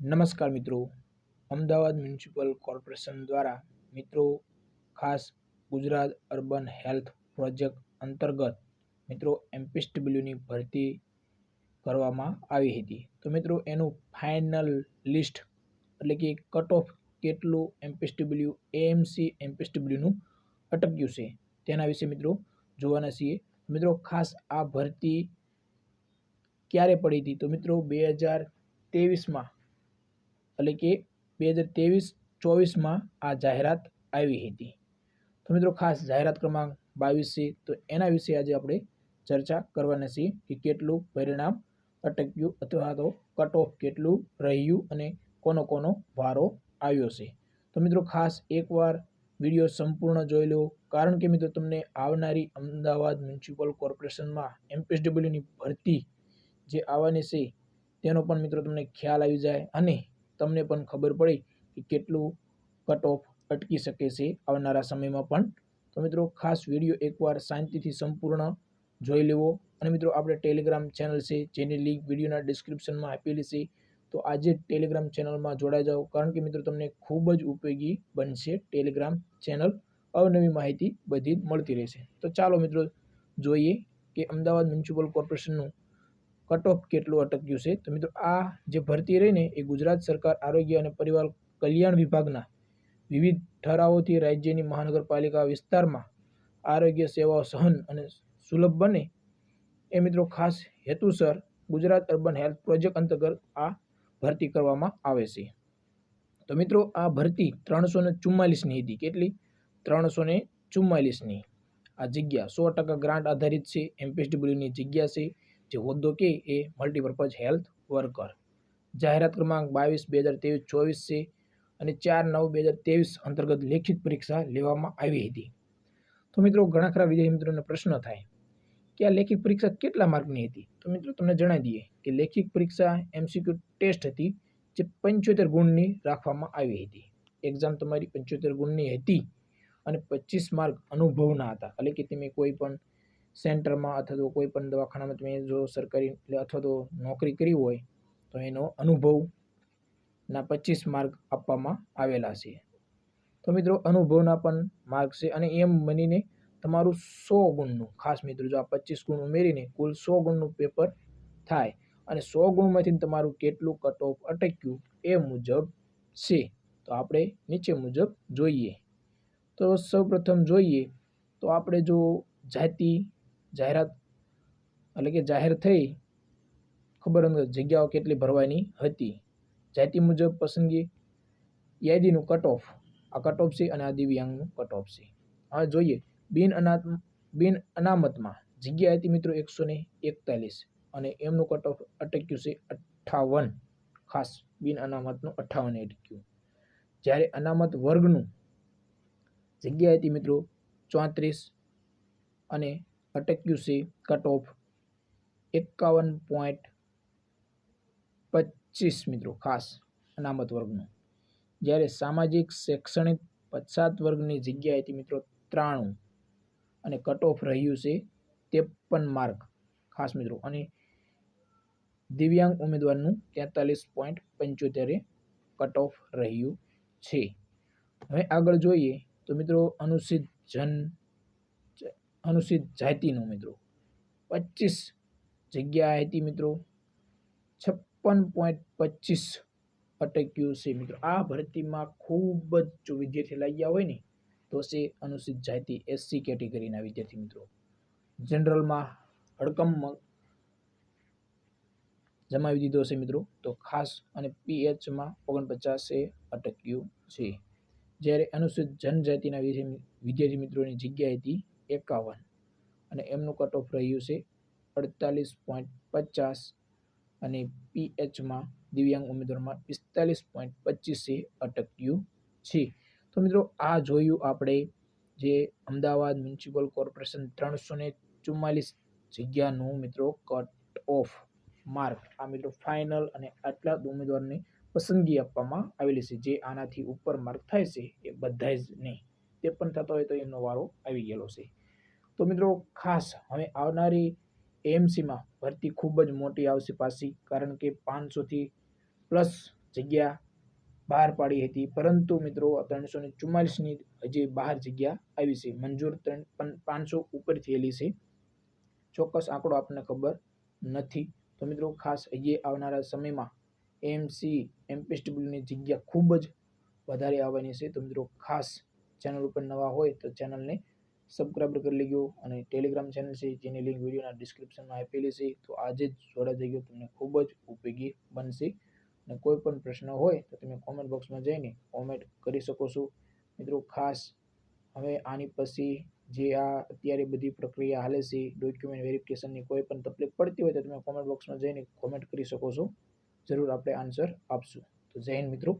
નમસ્કાર મિત્રો. Ahmedabad municipal corporation દ્વારા મિત્રો ખાસ ગુજરાત અર્બન હેલ્થ પ્રોજેક્ટ અંતર્ગત મિત્રો એમપીએસડબલ્યુની ભરતી કરવામાં આવી હતી. તો મિત્રો એનું ફાઇનલ લિસ્ટ એટલે કે કટ ઓફ કેટલું એમપીએસડબલ્યુ એએમસી એમપીએસડબલ્યુનું અટક્યું છે તેના વિશે મિત્રો જોવાના છીએ. મિત્રો ખાસ આ ભરતી ક્યારે પડી હતી? તો મિત્રો બે હજાર ત્રેવીસમાં એટલે કે બે હજાર ત્રેવીસ, ચોવીસમાં આ જાહેરાત આવી હતી. તો મિત્રો ખાસ જાહેરાત ક્રમાંક બાવીસ છે, તો એના વિશે આજે આપણે ચર્ચા કરવાના છીએ કે કેટલું પરિણામ અટક્યું અથવા તો કટ ઓફ કેટલું રહ્યું અને કોનો કોનો વારો આવ્યો છે. તો મિત્રો ખાસ એકવાર વીડિયો સંપૂર્ણ જોઈ લો, કારણ કે મિત્રો તમને આવનારી અમદાવાદ મ્યુનિસિપલ કોર્પોરેશનમાં એમપીએસડબલ્યુની ભરતી જે આવવાની છે, તેનો પણ મિત્રો તમને ખ્યાલ આવી જાય અને તમને પણ ખબર પડી કે કેટલું કટ ઓફ અટકી શકે છે આવનારા સમયમાં પણ. તો મિત્રો, ખાસ વીડિયો એકવાર શાંતિથી સંપૂર્ણ જોઈ લેવો. અને મિત્રો, આપણે ટેલિગ્રામ ચેનલ છે, જેની લિંક વિડીયોના ડિસ્ક્રિપ્શનમાં આપેલી છે, તો આજે ટેલિગ્રામ ચેનલમાં જોડાઈ જાઓ. કારણ કે મિત્રો, તમને ખૂબ જ ઉપયોગી બનશે ટેલિગ્રામ ચેનલ અવનવી માહિતી બધી મળતી રહેશે. તો ચાલો મિત્રો, જોઈએ કે અમદાવાદ મ્યુનિસિપલ કોર્પોરેશનનું કટ કેટલું અટક્યું છે? તો મિત્રો, આ જે ભરતી રહીને એ ગુજરાત સરકાર, આરોગ્ય અને પરિવાર કલ્યાણ વિભાગના વિવિધ ઠરાવોથી રાજ્યની મહાનગરપાલિકા વિસ્તારમાં આરોગ્ય સેવાઓ સહન અને સુલભ બને. એ મિત્રો, ખાસ હેતુસર ગુજરાત અર્બન હેલ્થ પ્રોજેક્ટ અંતર્ગત આ ભરતી કરવામાં આવે છે. તો મિત્રો, આ ભરતી ત્રણસો ને ચુમ્માલીસની હતી. કેટલી? ત્રણસો ને ચુમ્માલીસની. આ જગ્યા સો ટકા ગ્રાન્ટ આધારિત છે એમપીએસડબલ્યુની જગ્યા છે. જે હોદ્દો કે એ મલ્ટીપર્પઝ હેલ્થ વર્કર જાહેરાત ક્રમાંક બાવીસ બે હજાર ત્રેવીસ ચોવીસ છે અને ચાર નવ બે હજાર ત્રેવીસ અંતર્ગત લેખિત પરીક્ષા લેવામાં આવી હતી. તો મિત્રો ઘણા ખરા વિદ્યાર્થી મિત્રોને પ્રશ્ન થાય, કે આ લેખિત પરીક્ષા કેટલા માર્કની હતી? તો મિત્રો તમને જણાવી દઈએ કે લેખિત પરીક્ષા એમસીક્યુ ટેસ્ટ હતી જે પંચોતેર ગુણની રાખવામાં આવી હતી. એક્ઝામ તમારી પંચોતેર ગુણની હતી અને પચીસ માર્ક અનુભવના હતા. એટલે કે તમે કોઈ પણ સેન્ટરમાં અથવા તો કોઈ પણ દવાખાનામાં તમે જો સરકારી અથવા તો નોકરી કરી હોય, તો એનો અનુભવના પચીસ માર્ક આપવામાં આવેલા છે. તો મિત્રો અનુભવના પણ માર્ક છે અને એમ બનીને તમારું સો ગુણનું, ખાસ મિત્રો જો આ પચીસ ગુણ ઉમેરીને કુલ સો ગુણનું પેપર થાય અને સો ગુણમાંથી તમારું કેટલું કટ ઓફ અટક્યું એ મુજબ છે. તો આપણે નીચે મુજબ જોઈએ. તો સૌપ્રથમ જોઈએ તો આપણે જો જાતિ જાહેરાત એટલે કે જાહેર થઈ, ખબર અંદર જગ્યાઓ કેટલી ભરવાની હતી. જાતિ મુજબ પસંદગી, યાદીનું કટ ઓફ આ કટ ઓફ છે અને આ દિવ્યાંગનું કટ ઓફ છે. હવે જોઈએ. બિન અનાત, બિન અનામતમાં જગ્યા હતી મિત્રો એકસો ને એકતાલીસ અને એમનું કટ ઓફ અટક્યું છે અઠ્ઠાવન. ખાસ બિન અનામતનું અઠ્ઠાવન અટક્યું. જ્યારે અનામત વર્ગનું જગ્યા હતી મિત્રો ચોત્રીસ અને અટક્યું છે. કટ ઓફ એકાવન પોઈન્ટ પચીસ મિત્રો, ખાસ અનામત વર્ગનું. જ્યારે સામાજિક, શૈક્ષણિક પછાત વર્ગની જગ્યાએથી મિત્રો ત્રાણું અને કટ ઓફ રહ્યું છે ત્રેપન માર્ક. ખાસ મિત્રો, અને દિવ્યાંગ ઉમેદવારનું તેતાલીસ પોઈન્ટ પંચોતેરે કટ ઓફ રહ્યું છે. હવે આગળ જોઈએ તો મિત્રો અનુસૂચિત જન અનુસૂચિત જાતિનું મિત્રો. પચીસ જગ્યા હતી મિત્રો. છપ્પન પોઈન્ટ પચીસ અટક્યું છે મિત્રો. આ ભરતીમાં ખૂબ જ જો વિદ્યાર્થી લાગ્યા હોય ને, તો છે અનુસૂચિત જાતિ એસસી કેટેગરીના વિદ્યાર્થી મિત્રો. જનરલમાં હડકમ જમાવી દીધો છે મિત્રો. તો ખાસ અને પીએચમાં ઓગણપચાસે અટક્યું છે. જ્યારે અનુસૂચિત જનજાતિના વિદ્યાર્થી મિત્રોની જગ્યા હતી એકાવન. અને એમનું કટ ઓફ રહ્યું છે અડતાલીસ પોઈન્ટ પચાસ અને પીએચમાં દિવ્યાંગ ઉમેદવારમાં પિસ્તાલીસ પોઈન્ટ પચીસે અટક્યું છે. તો મિત્રો, આ જોયું આપણે જે અમદાવાદ મ્યુનિસિપલ કોર્પોરેશન ત્રણસો ને ચુમ્માલીસ જગ્યાનું મિત્રો કટ ઓફ માર્ક આ મિત્રો ફાઇનલ અને આટલા ઉમેદવારની પસંદગી આપવામાં આવેલી છે. જે આનાથી ઉપર માર્ક થાય છે એ બધા જ નહીં. તે પણ થતો હોય તો એમનો વારો આવી ગયેલો છે. તો મિત્રો, ખાસ હવે આવનારી એએમસીમાં ભરતી ખૂબ જ મોટી આવશે પાછી, કારણ કે પાંચસોથી પ્લસ જગ્યા બહાર પાડી હતી. પરંતુ મિત્રો ત્રણસો ને ચુમ્માલીસની હજી બહાર જગ્યા આવી છે. મંજૂર ત્રણ પાંચસો ઉપર થયેલી છે. ચોક્કસ આંકડો આપણને ખબર નથી. તો મિત્રો, ખાસ હજી આવનારા સમયમાં એમસી, એમપીએસડબલ્યુની જગ્યા ખૂબ જ વધારે આવવાની છે. તો મિત્રો, ખાસ ચેનલ ઉપર નવા હોય તો ચેનલને સબસ્ક્રાઈબ કરી લેજો અને ટેલિગ્રામ ચેનલ છે જેની લિંક વિડીયોના ડિસ્ક્રિપ્શનમાં આપેલી છે, તો આજે જ જોડાઈ ગયો તમને ખૂબ જ ઉપયોગી બનશે. અને કોઈ પણ પ્રશ્ન હોય તો તમે કોમેન્ટ બોક્સમાં જઈને કોમેન્ટ કરી શકો છો. મિત્રો, ખાસ હવે આની પછી જે આ અત્યારે બધી પ્રક્રિયા હાલે છે ડોક્યુમેન્ટ વેરિફિકેશનની કોઈ પણ તકલીફ પડતી હોય તો તમે કોમેન્ટ બોક્સમાં જઈને કોમેન્ટ કરી શકો છો. જરૂર આપણે આન્સર આપશું. તો હિન્દ મિત્રો.